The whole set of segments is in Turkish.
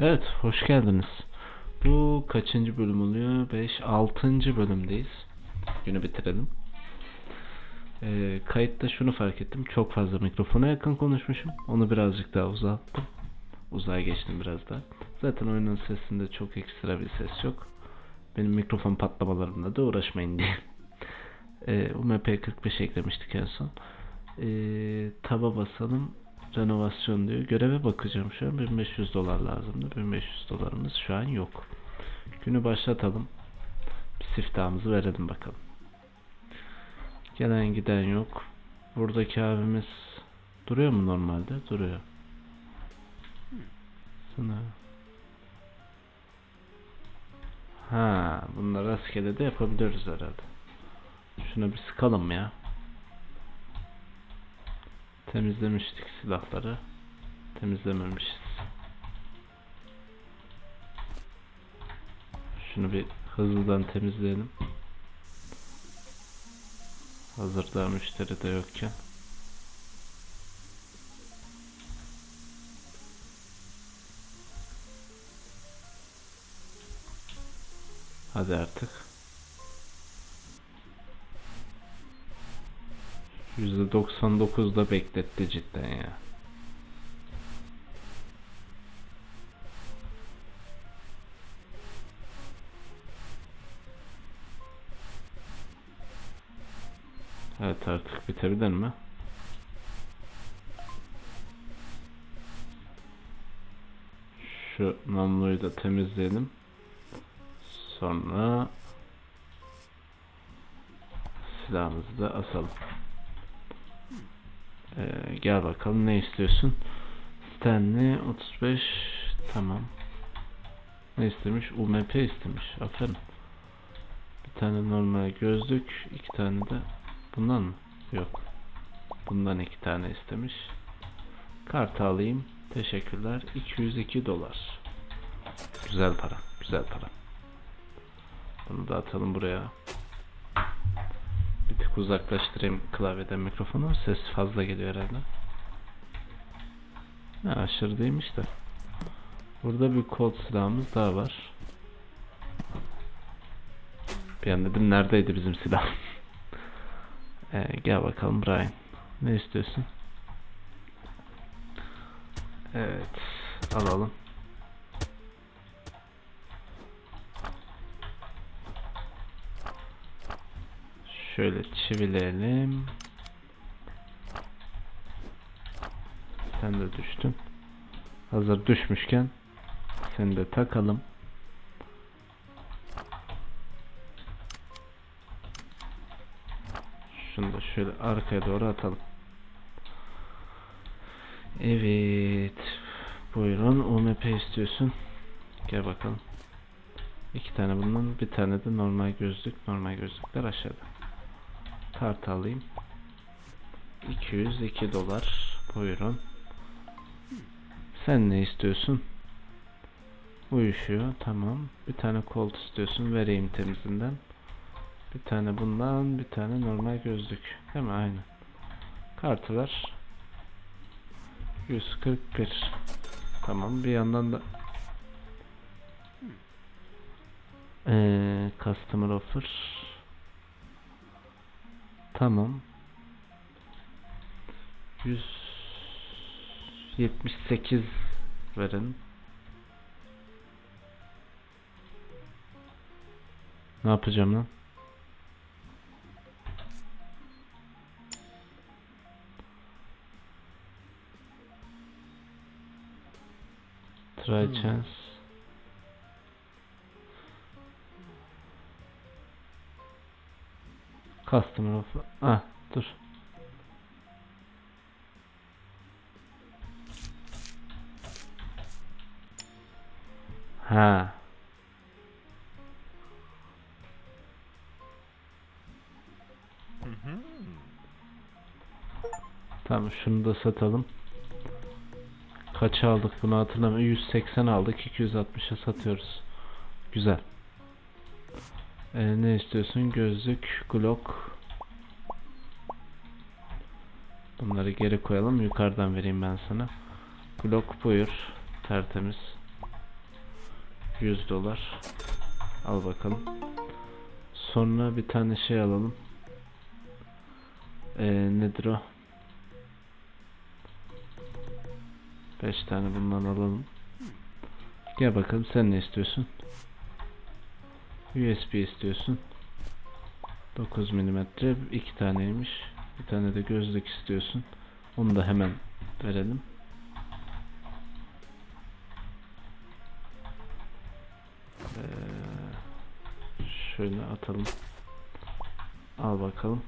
Evet, hoş geldiniz. Bu kaçıncı bölüm oluyor? 5, 6. bölümdeyiz. Günü bitirelim. Ee, kayıtta şunu fark ettim. Çok fazla mikrofona yakın konuşmuşum. Onu birazcık daha uzattım. Uzağa geçtim biraz daha. Zaten oyunun sesinde çok ekstra bir ses yok. Benim mikrofon patlamalarında da uğraşmayın diye. Ee, UMP45 eklemiştik en son. Ee, taba basalım. Renovasyon diyor. Göreve bakacağım şu an. 1500 dolar lazımdı. 1500 dolarımız şu an yok. Günü başlatalım. Bir siftahımızı verelim bakalım. Gelen giden yok. Buradaki abimiz duruyor mu normalde? Duruyor. Sana. Ha, bunları rastgele de yapabiliyoruz herhalde. Şuna bir sıkalım ya. Temizlemiştik silahları. Temizlememişiz. Şunu bir hızlıdan temizleyelim. Hazır daha müşteri de yokken. Hadi artık. %99'da bekletti cidden ya. Evet artık bitebilir mi? Şu namluyu da temizleyelim. Sonra silahımızı da asalım. Ee, gel bakalım ne istiyorsun? Stanley 35 tamam. Ne istemiş? UMP istemiş. Aferin. Bir tane normal gözlük, iki tane de bundan mı? Yok. Bundan iki tane istemiş. Kart alayım. Teşekkürler. 202 dolar. Güzel para. Güzel para. Bunu da atalım buraya. Tık uzaklaştırayım klavyeden mikrofonu. Ses fazla geliyor herhalde. Ha, aşırı değilmiş de. Burada bir kod silahımız daha var. Bir an dedim neredeydi bizim silah? ee, gel bakalım Brian. Ne istiyorsun? Evet. Alalım. Şöyle çivileyelim. Sen de düştün. Hazır düşmüşken seni de takalım. Şunu da şöyle arkaya doğru atalım. Evet. Buyurun UMP istiyorsun. Gel bakalım. İki tane bundan bir tane de normal gözlük. Normal gözlükler aşağıda. Kart alayım. 202 dolar. Buyurun. Sen ne istiyorsun? Uyuşuyor. Tamam. Bir tane kolt istiyorsun. Vereyim temizinden. Bir tane bundan. Bir tane normal gözlük. Değil mi? Aynen. Kartı ver. 141. Tamam. Bir yandan da ee, customer offer Tamam. 178 verin. Ne yapacağım lan? Try Hmm. chance. Customer offer. Ah, dur. Ha. Tamam şunu da satalım. Kaç aldık bunu hatırlamıyorum. 180 aldık. 260'a satıyoruz. Güzel. Ee, ne istiyorsun? Gözlük, Glock. Bunları geri koyalım. Yukarıdan vereyim ben sana. Glock buyur. Tertemiz. 100 dolar. Al bakalım. Sonra bir tane şey alalım. Ee, nedir o? 5 tane bundan alalım. Gel bakalım sen ne istiyorsun? USB istiyorsun. 9 mm 2 taneymiş. Bir tane de gözlük istiyorsun. Onu da hemen verelim. Ee, şöyle atalım. Al bakalım.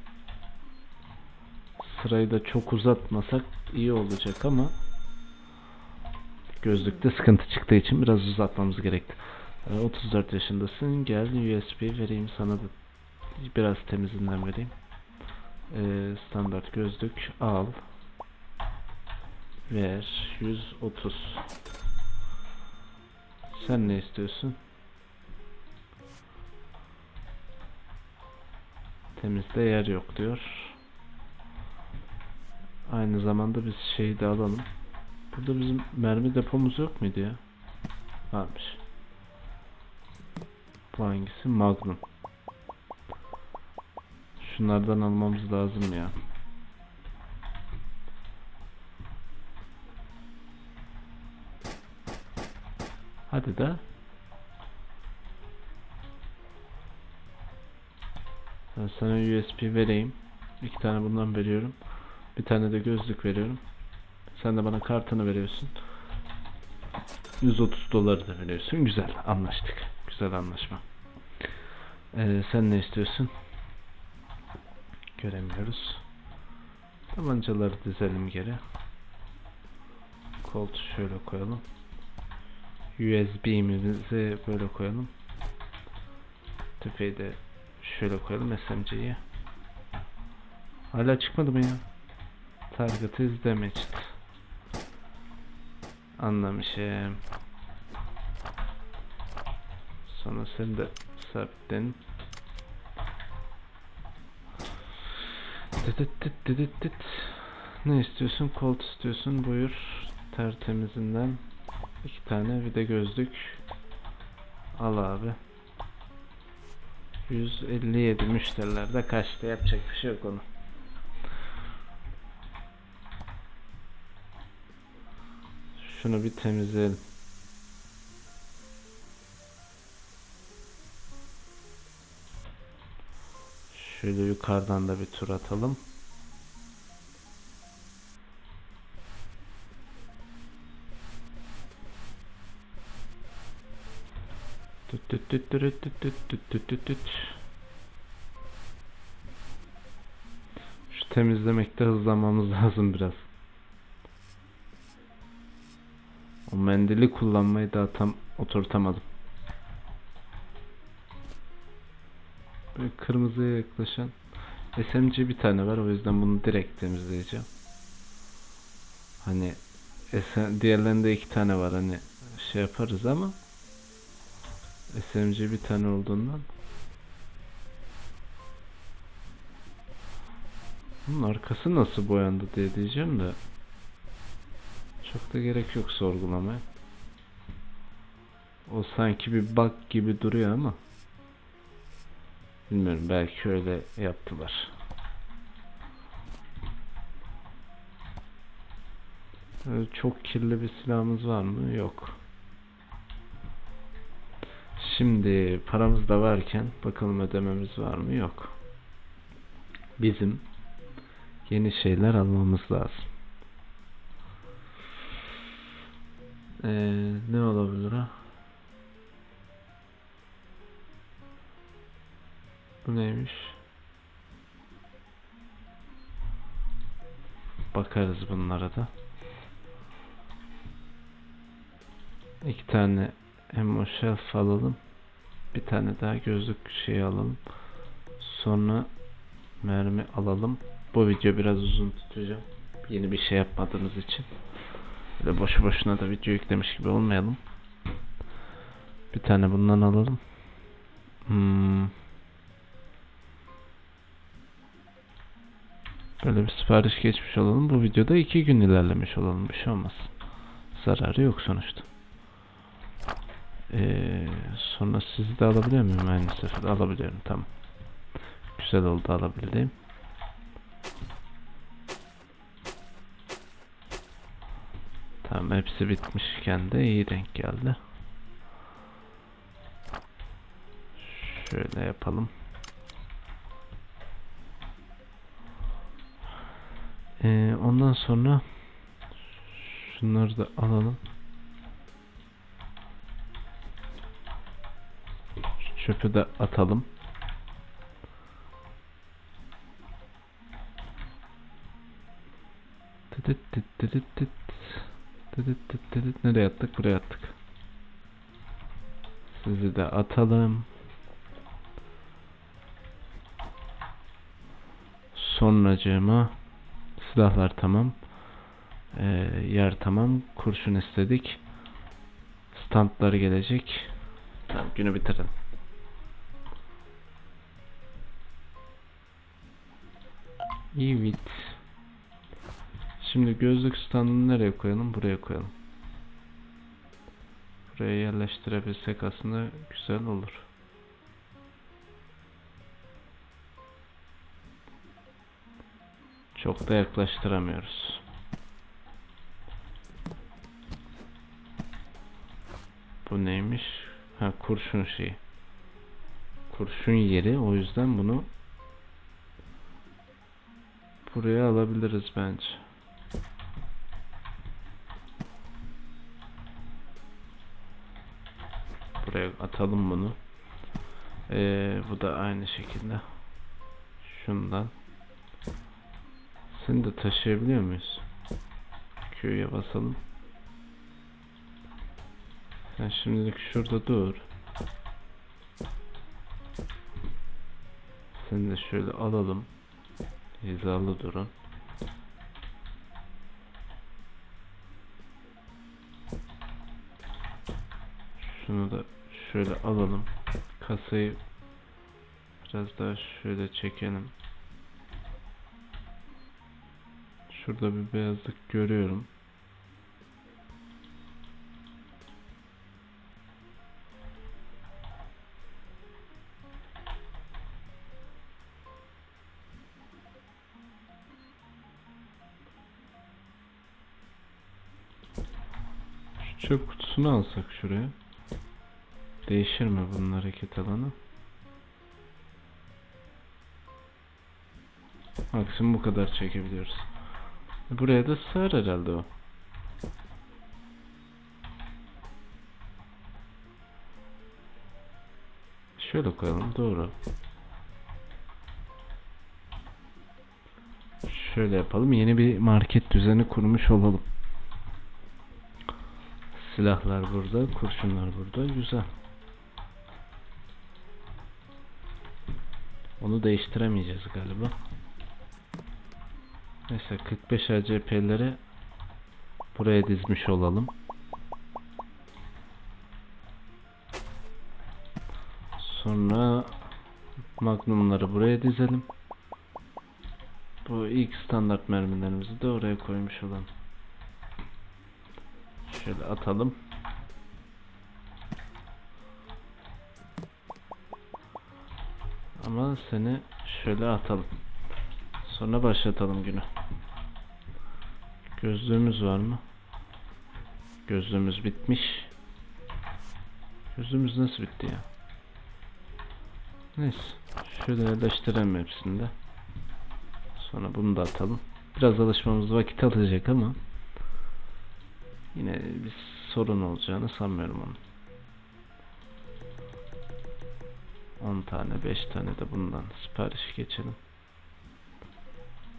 Sırayı da çok uzatmasak iyi olacak ama gözlükte sıkıntı çıktığı için biraz uzatmamız gerekti. Ee, 34 yaşındasın. Gel USB vereyim sana da biraz temizinden vereyim. Ee, standart gözlük al. Ver 130. Sen ne istiyorsun? Temizde yer yok diyor. Aynı zamanda biz şeyi de alalım. Burada bizim mermi depomuz yok muydu ya? Varmış. Bu hangisi? Magnum. Şunlardan almamız lazım ya. Hadi de. Ben sana USB vereyim. İki tane bundan veriyorum. Bir tane de gözlük veriyorum. Sen de bana kartını veriyorsun. 130 doları da veriyorsun. Güzel anlaştık. Güzel anlaşma. Ee, sen ne istiyorsun? Göremiyoruz. Tabancaları dizelim geri. Colt şöyle koyalım. USB'mizi böyle koyalım. Tüfeği de şöyle koyalım SMG'yi. Hala çıkmadı mı ya? Target is damaged. Anlamışım. Sonra seni de dıt. Ne istiyorsun? Colt istiyorsun. Buyur. Tertemizinden. iki tane de gözlük. Al abi. 157 müşterilerde kaçtı. Yapacak bir şey yok onu. Şunu bir temizleyelim. Şöyle yukarıdan da bir tur atalım. Tüt tüt tüt tüt tüt tüt tüt tüt tüt tüt. Şu temizlemekte hızlanmamız lazım biraz. O mendili kullanmayı daha tam oturtamadım. Kırmızıya yaklaşan SMG bir tane var o yüzden bunu direkt temizleyeceğim. Hani diğerlerinde iki tane var hani şey yaparız ama SMG bir tane olduğundan Bunun arkası nasıl boyandı diye diyeceğim de çok da gerek yok sorgulamaya. O sanki bir bug gibi duruyor ama bilmiyorum belki öyle yaptılar. Çok kirli bir silahımız var mı? Yok. Şimdi paramız da varken bakalım ödememiz var mı? Yok. Bizim yeni şeyler almamız lazım. Ee, ne olabilir ha? Bu neymiş? Bakarız bunlara da. İki tane ammo shelf alalım. Bir tane daha gözlük şey alalım. Sonra mermi alalım. Bu video biraz uzun tutacağım. Yeni bir şey yapmadığımız için. Böyle boşu boşuna da video yüklemiş gibi olmayalım. Bir tane bundan alalım. Hmm. Böyle bir sipariş geçmiş olalım. Bu videoda iki gün ilerlemiş olalım. Bir şey olmaz. Zararı yok sonuçta. Ee, sonra sizi de alabiliyor muyum aynı sefer? Alabiliyorum tamam. Güzel oldu alabildiğim. Tamam hepsi bitmişken de iyi renk geldi. Şöyle yapalım. Ee, ondan sonra şunları da alalım. Çöpü de atalım. Tıtıt tıt tıtıt tıt. Tıtıt tıt tıtıt. Nereye attık? Buraya attık. Sizi de atalım. Sonracığıma silahlar tamam. Ee, yer tamam. Kurşun istedik. Standları gelecek. Tamam günü bitirelim. Evet. Şimdi gözlük standını nereye koyalım? Buraya koyalım. Buraya yerleştirebilsek aslında güzel olur. Çok da yaklaştıramıyoruz. Bu neymiş? Ha kurşun şeyi. Kurşun yeri. O yüzden bunu buraya alabiliriz bence. Buraya atalım bunu. Ee, bu da aynı şekilde. Şundan. Seni de taşıyabiliyor muyuz? Q'ya basalım. Sen şimdilik şurada dur. Seni de şöyle alalım. Hizalı durun. Şunu da şöyle alalım. Kasayı biraz daha şöyle çekelim. Şurada bir beyazlık görüyorum. Şu çöp kutusunu alsak şuraya. Değişir mi bunun hareket alanı? Maksimum bu kadar çekebiliyoruz. Buraya da sığar herhalde o. Şöyle koyalım doğru. Şöyle yapalım yeni bir market düzeni kurmuş olalım. Silahlar burada, kurşunlar burada. Güzel. Onu değiştiremeyeceğiz galiba. Neyse 45 ACP'leri buraya dizmiş olalım. Sonra Magnum'ları buraya dizelim. Bu ilk standart mermilerimizi de oraya koymuş olalım. Şöyle atalım. Ama seni şöyle atalım. Sonra başlatalım günü. Gözlüğümüz var mı? Gözlüğümüz bitmiş. Gözlüğümüz nasıl bitti ya? Neyse. Şöyle yerleştirelim hepsini de. Sonra bunu da atalım. Biraz alışmamız vakit alacak ama yine bir sorun olacağını sanmıyorum onun. 10 tane 5 tane de bundan sipariş geçelim.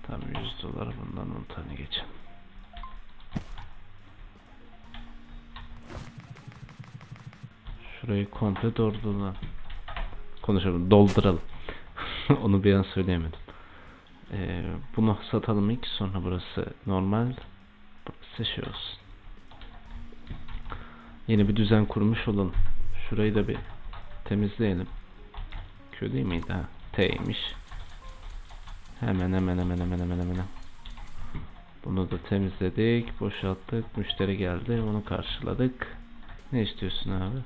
Tam 100 dolar bundan 10 tane geçelim. Şurayı komple dolduralım. Konuşalım, dolduralım. Onu bir an söyleyemedim. Ee, bunu satalım ilk sonra burası normal. Burası şey olsun. Yeni bir düzen kurmuş olalım. Şurayı da bir temizleyelim. Q değil miydi ha? T'ymiş. Hemen hemen hemen hemen hemen hemen. Bunu da temizledik, boşalttık. Müşteri geldi, onu karşıladık. Ne istiyorsun abi?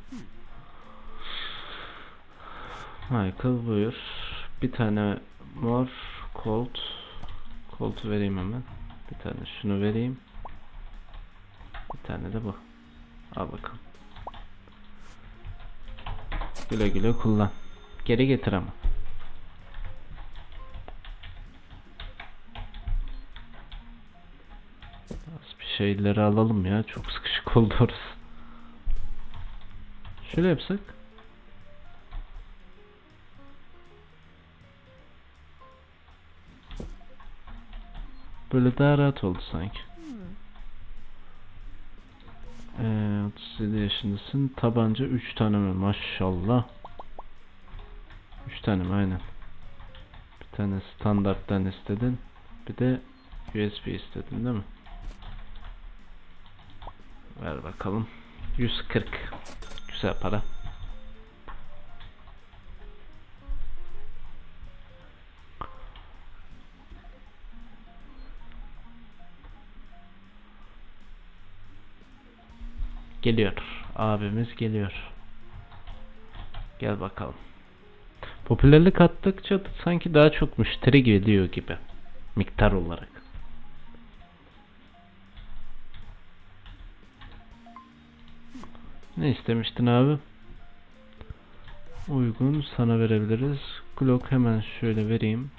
Michael buyur. Bir tane mor Colt. Colt'u vereyim hemen. Bir tane şunu vereyim. Bir tane de bu. Al bakalım. Güle güle kullan. Geri getir ama. Az bir şeyleri alalım ya. Çok sıkışık oldu orası. Şöyle yapsak. Böyle daha rahat oldu sanki. Ee, 37 yaşındasın. Tabanca 3 tane mi? Maşallah. 3 tane mi? Aynen. Bir tane standarttan istedin. Bir de USB istedin değil mi? Ver bakalım. 140. Güzel para. Geliyor. Abimiz geliyor. Gel bakalım. Popülerlik attıkça sanki daha çok müşteri geliyor gibi. Miktar olarak. Ne istemiştin abi? Uygun sana verebiliriz. Glock hemen şöyle vereyim.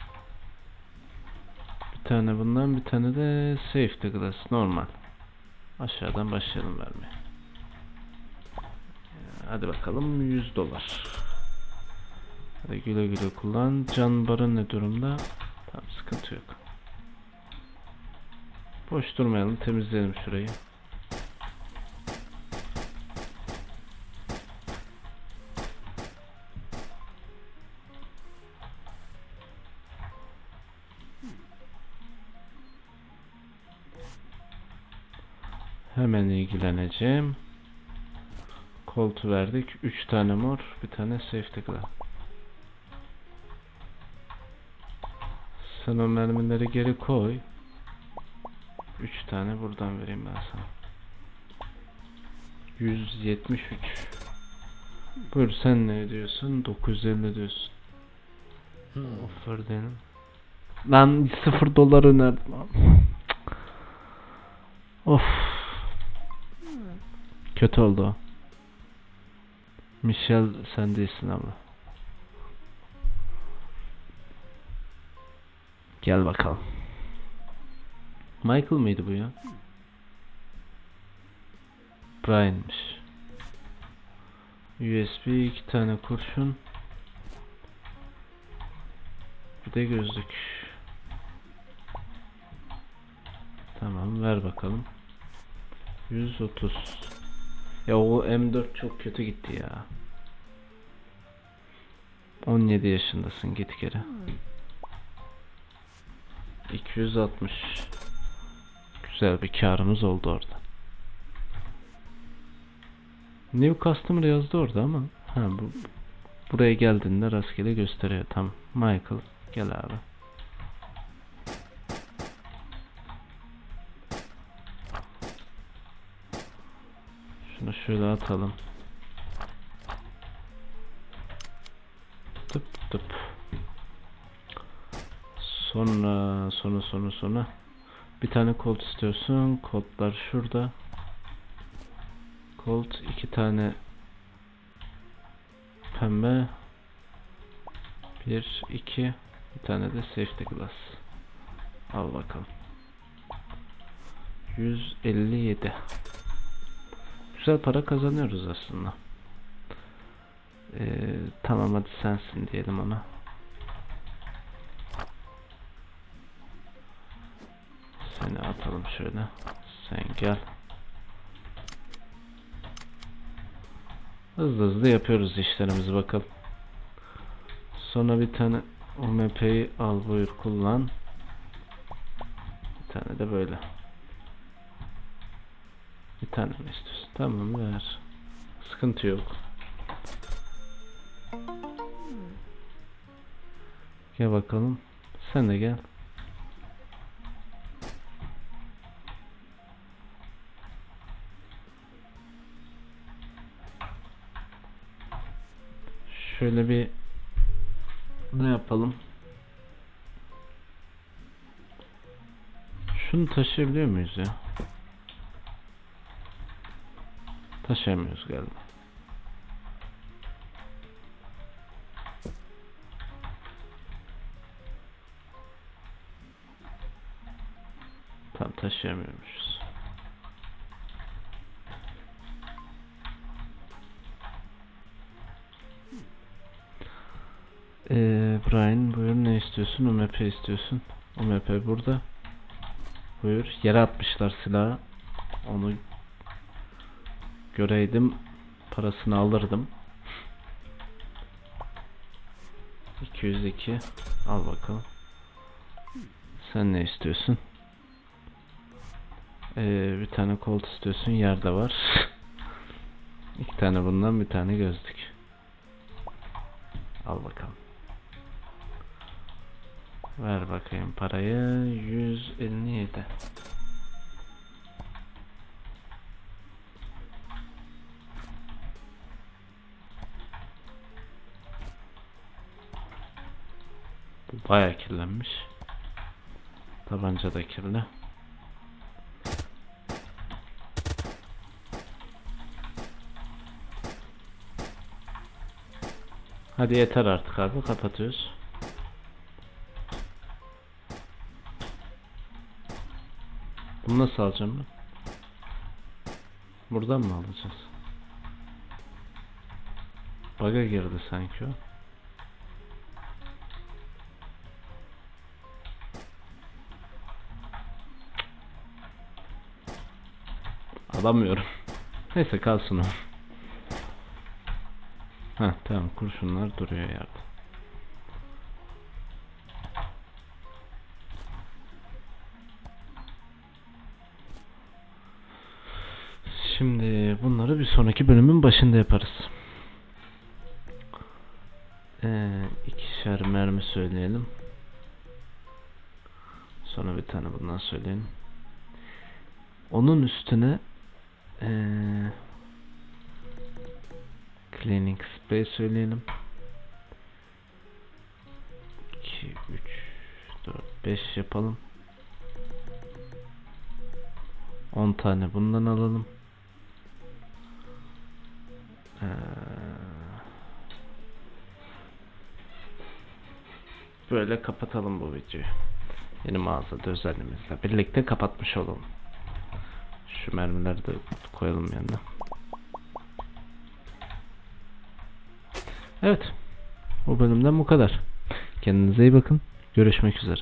Bir tane bundan bir tane de safety glass normal. Aşağıdan başlayalım vermeye. Hadi bakalım 100 dolar. Hadi güle güle kullan. Can barın ne durumda? Tamam sıkıntı yok. Boş durmayalım temizleyelim şurayı. Hemen ilgileneceğim. Koltu verdik. 3 tane mor, bir tane safety glass. Sen o mermileri geri koy. 3 tane buradan vereyim ben sana. 173. Buyur sen ne diyorsun? 950 diyorsun. Offer dedim. Lan 0 dolar önerdim abi. Of. Kötü oldu o. Michel sen abla. Gel bakalım. Michael mıydı bu ya? Brian'mış. USB iki tane kurşun. Bir de gözlük. Tamam ver bakalım. 130. Ya o M4 çok kötü gitti ya. 17 yaşındasın git geri. 260. Güzel bir karımız oldu orada. New Customer yazdı orada ama ha bu buraya geldiğinde rastgele gösteriyor. Tamam. Michael gel abi. Şöyle atalım. Tıp tıp. Sonra sonra sonra sonra bir tane kolt istiyorsun. Koltlar şurada. Colt iki tane pembe bir iki bir tane de safety glass al bakalım 157 güzel para kazanıyoruz aslında ee, tamam hadi sensin diyelim ona seni atalım şöyle sen gel Hızlı hızlı yapıyoruz işlerimizi bakalım. Sonra bir tane UMP'yi al buyur kullan. Bir tane de böyle. Bir tane istiyorsun? Tamam ver. Sıkıntı yok. Gel bakalım. Sen de gel. Şöyle bir Ne yapalım? Şunu taşıyabiliyor muyuz ya? Taşıyamıyoruz galiba. Tam taşıyamıyormuşuz. Ee, Brian buyur ne istiyorsun? UMP istiyorsun. UMP burada. Buyur. Yere atmışlar silahı. Onu göreydim. Parasını alırdım. 202 al bakalım. Sen ne istiyorsun? Ee, bir tane kolt istiyorsun. Yerde var. İki tane bundan bir tane gözlük. Al bakalım. Ver bakayım parayı. 157. bayağı kirlenmiş. Tabanca da kirli. Hadi yeter artık abi kapatıyoruz. Bunu nasıl alacağım ben? Buradan mı alacağız? Baga girdi sanki o. Alamıyorum. Neyse kalsın o. Heh tamam kurşunlar duruyor yerde. Şimdi bunları bir sonraki bölümün başında yaparız. Ee, ikişer mermi söyleyelim. Sonra bir tane bundan söyleyelim. Onun üstüne ee, cleaning spray söyleyelim. 2, 3, 4, 5 yapalım. 10 tane bundan alalım. Ee, böyle kapatalım bu videoyu. Yeni mağazada özelliğimizle birlikte kapatmış olalım. Şu mermileri de koyalım yanına. Evet. Bu bölümden bu kadar. Kendinize iyi bakın. Görüşmek üzere.